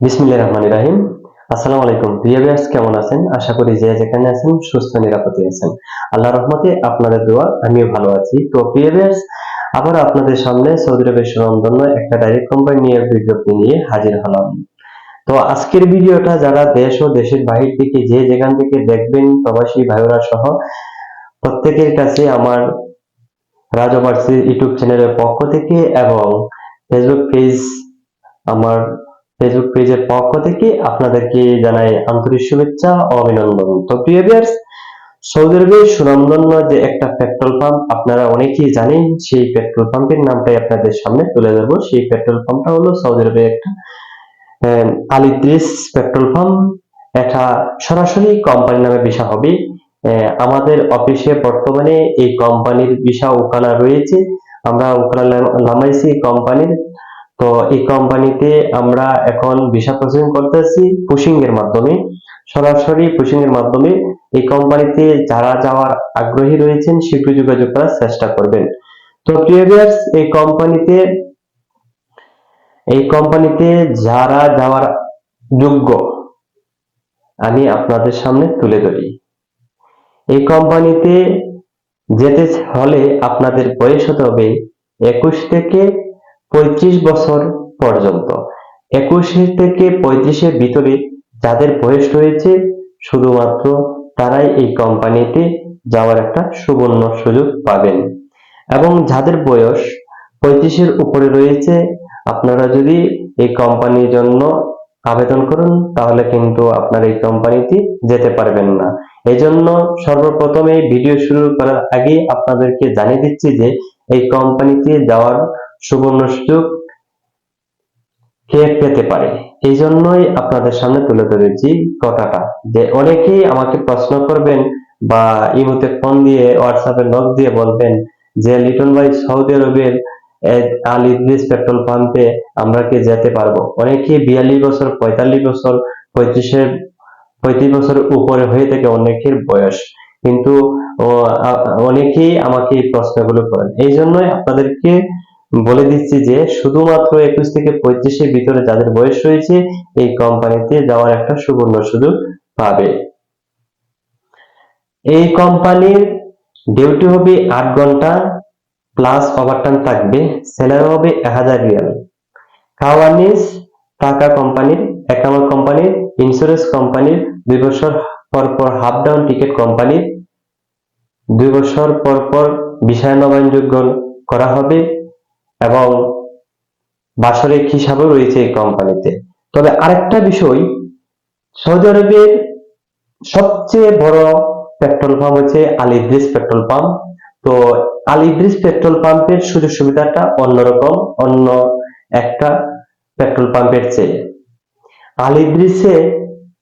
বিসমিল্লাহির রহমানির রহিম আসসালামু আলাইকুম। প্রিয় ভিউয়ার্স কেমন আছেন? আশা করি যে যেখানে আছেন, সুস্থ নিরাপদে আছেন। আল্লাহর রহমতে আপনাদের দোয়া, আমিও ভালো আছি। তো প্রিয় ভিউয়ার্স আবার আপনাদের সামনে সৌদি আরবের সুনামধন্য একটা ডাইরেক্ট কোম্পানি নিয়ে বিজ্ঞপ্তি নিয়ে হাজির হলাম। তো আজকের ভিডিওটা যারা দেশ ও দেশের বাহির থেকে যে যেখান থেকে দেখবেন প্রবাসী ভাইরা সহ, প্রত্যেকের কাছে আমার রাজবার্সি ইউটিউব চ্যানেলের পক্ষ থেকে এবং ফেসবুক পেজ আমার ফেসবুক পেজের পক্ষ থেকে আপনাদেরকে জানাই আন্তরিক শুভেচ্ছা ও অভিনন্দন। তো প্রিয় ভিউয়ার্স সৌদি আরবের সুনামধন্য যে একটা পেট্রোল পাম্প আপনারা অনেকেই জানেন সেই পেট্রোল পাম্পের নামটাই আপনাদের সামনে তুলে ধরবো। সেই পেট্রোল পাম্পটা হলো সৌদি আরবের একটা আলিদ্রিস পেট্রোল পাম্প এটা সরাসরি কোম্পানির নামে বিষা হবে। আমাদের অফিসে বর্তমানে এই কোম্পানির বিষা ওখানা রয়েছে। আমরা ওখানে নামাইছি কোম্পানির তো এই কোম্পানিতে আমরা এখন ভিসা প্রসেসিং করতেছি পুশিং এর মাধ্যমে। সরাসরি পুশিং এর মাধ্যমে এই কোম্পানিতে যারা যাওয়ার আগ্রহী রয়েছেন, শীঘ্র যোগাযোগ করার চেষ্টা করবেন। তো এই কোম্পানিতে এই কোম্পানিতে যারা যাওয়ার যোগ্য, আমি আপনাদের সামনে তুলে ধরি। এই কোম্পানিতে যেতে হলে আপনাদের বয়স হতে হবে একুশ থেকে পঁয়ত্রিশ বছর পর্যন্ত। একুশে থেকে পঁয়ত্রিশের ভিতরে যাদের বয়স রয়েছে, শুধুমাত্র তারাই এই কোম্পানিতে যাওয়ার একটা সুবর্ণ সুযোগ পাবেন। এবং যাদের বয়স পঁয়ত্রিশের উপরে রয়েছে, আপনারা যদি এই কোম্পানির জন্য আবেদন করুন, তাহলে কিন্তু আপনার এই কোম্পানিতে যেতে পারবেন না। এই জন্য সর্বপ্রথমে ভিডিও শুরু করার আগে আপনাদেরকে জানিয়ে দিচ্ছি যে, এই কোম্পানিতে যাওয়ার সুবর্ণ সুযোগ কে পেতে পারে? এই জন্যই আপনাদের সামনে তুলে ধরেছি কথাটা। যে অনেকেই আমাকে প্রশ্ন করবেন বা ইমুতে ফোন দিয়ে, হোয়াটসঅ্যাপে নক দিয়ে বলবেন যে, লিটন ভাই, সৌদি আরবের আল ইদ্রিস পেট্রোল পাম্পে আমরা কি যেতে পারব? অনেকে বিয়াল্লিশ বছর, পঁয়তাল্লিশ বছর পঁয়ত্রিশের পঁয়ত্রিশ বছরের উপরে হয়ে থাকে অনেকের বয়স। কিন্তু অনেকেই আমাকে এই প্রশ্নগুলো করেন। এই জন্যই আপনাদেরকে বলে দিচ্ছি যে শুধুমাত্র একুশ থেকে পঁয়ত্রিশের ভিতরে যাদের বয়স রয়েছে, এই কোম্পানিতে যাওয়ার একটা সুবর্ণ সুযোগ পাবে। এই কোম্পানির ডিউটি হবে আট ঘণ্টা প্লাস ওভারটাইম থাকবে স্যালারি হবে এক হাজার রিয়াল। কাওয়ানিস টাকা কোম্পানির একামা কোম্পানির ইন্স্যুরেন্স কোম্পানির, দুই বছর পর পর হাফ ডাউন টিকিট কোম্পানির, দুই বছর পর পর বিষয় নবায়নযোগ্য করা হবে। এবং বাসরিক হিসাবেও রয়েছে এই কোম্পানিতে। তবে আরেকটা বিষয়, সৌদি আরবের সবচেয়ে বড় পেট্রোল পাম্প হচ্ছে আল ইদ্রিস পেট্রোল পাম্প। তো আল ইদ্রিস পেট্রোল পাম্পের সুযোগ সুবিধাটা অন্যরকম, অন্য একটা পেট্রোল পাম্পের চেয়ে। আল ইদ্রিসে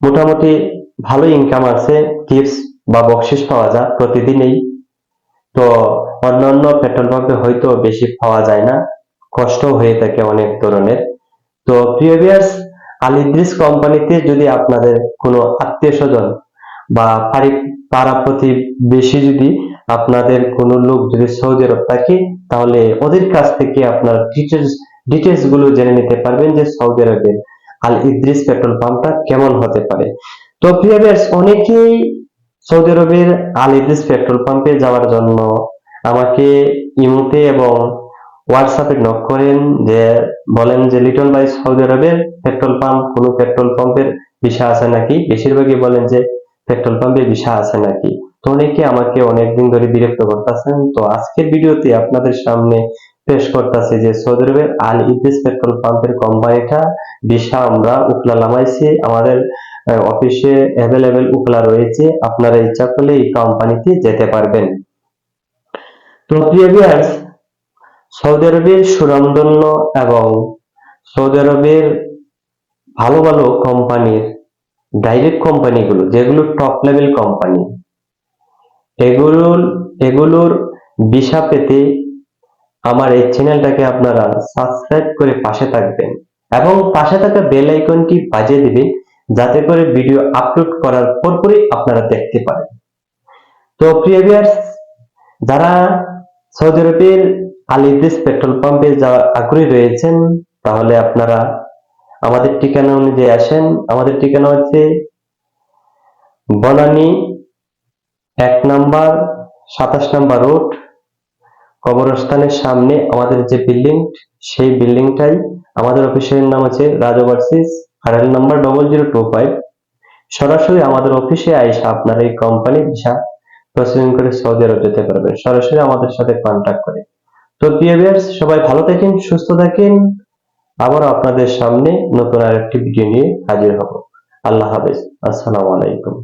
মোটামুটি ভালো ইনকাম আছে টিপস বা বকশিস পাওয়া যায় প্রতিদিনই। তো অন্যান্য পেট্রোল পাম্পে হয়তো বেশি পাওয়া যায় না। কষ্ট হয়ে থাকে অনেক ধরনের। তো প্রিভিয়াস আলিদ্রিস কোম্পানিতে যদি আপনাদের কোনো আত্মীয় স্বজন বা পাড়া প্রতিবেশী যদি আপনাদের কোনো লোক যদি সৌদি আরব থাকে, তাহলে ওদের কাছ থেকে আপনার ডিটেলস ডিটেলসগুলো জেনে নিতে পারবেন যে সৌদি আরবের আল ইদ্রিস পেট্রোল পাম্পটা কেমন হতে পারে। তো প্রিভিয়াস অনেকেই সৌদি আরবের আল ইদ্রিস পেট্রোল পাম্পে যাওয়ার জন্য আমাকে ইমুতে এবং হোয়াটসঅ্যাপে নক করেন যে, বলেন যে লিটন ভাই, সৌদি আরবের পেট্রোল পাম্প, কোনো পেট্রোল পাম্পের ভিসা আছে নাকি? বেশিরভাগই বলেন যে, পেট্রোল পাম্পে ভিসা আছে নাকি? তো অনেকে আমাকে অনেকদিন ধরে বিরক্ত করতেছেন। তো আজকের ভিডিওতে আপনাদের সামনে পেশ করতেছি যে, সৌদি আরবের আল ইদ্রিস পেট্রোল পাম্পের কোম্পানিটা ভিসা আমরা উপলা নামাইছি আমাদের অফিসে অ্যাভেলেবেল উপলা রয়েছে। আপনারা ইচ্ছা করলে এই কোম্পানিতে যেতে পারবেন। তো প্রিয় viewers, সৌদি আরবের সুনামধন্য এবং সৌদি আরবের ভালো ভালো কোম্পানির ডাইরেক্ট কোম্পানিগুলো যেগুলো টপ লেভেল কোম্পানি এগুলোর এগুলোর ভিসা পেতে আমার এই চ্যানেলটাকে আপনারা সাবস্ক্রাইব করে পাশে থাকবেন। এবং পাশে থাকা বেল আইকনটি বাজিয়ে দিবেন। যাতে করে ভিডিও আপলোড করার পরপরই আপনারা দেখতে পারেন। তো প্রিয় viewers, যারা সৌদি আরবের আল ইদ্রিস পেট্রোল পাম্পে যাওয়ার আগ্রহী রয়েছেন তাহলে আপনারা আমাদের ঠিকানা অনুযায়ী আসেন। আমাদের ঠিকানা হচ্ছে বনানী এক নাম্বার সাতাশ নাম্বার রোড কবরস্থানের সামনে আমাদের যে বিল্ডিং সেই বিল্ডিংটাই আমাদের অফিসের নাম হচ্ছে রাজ ওভারসিজ আড়াল number double zero two five সরাসরি আমাদের অফিসে আইসা আপনার এই কোম্পানি ভিসা প্রসেসিং করে সৌদি আরব যেতে পারবেন। সরাসরি আমাদের সাথে কন্ট্যাক্ট করে। তো পিএবিআর সবাই ভালো থাকেন, সুস্থ থাকেন। আবার আপনাদের সামনে নতুন আরেকটি ভিডিও নিয়ে হাজির হব। আল্লাহ হাফেজ। আসসালামু আলাইকুম।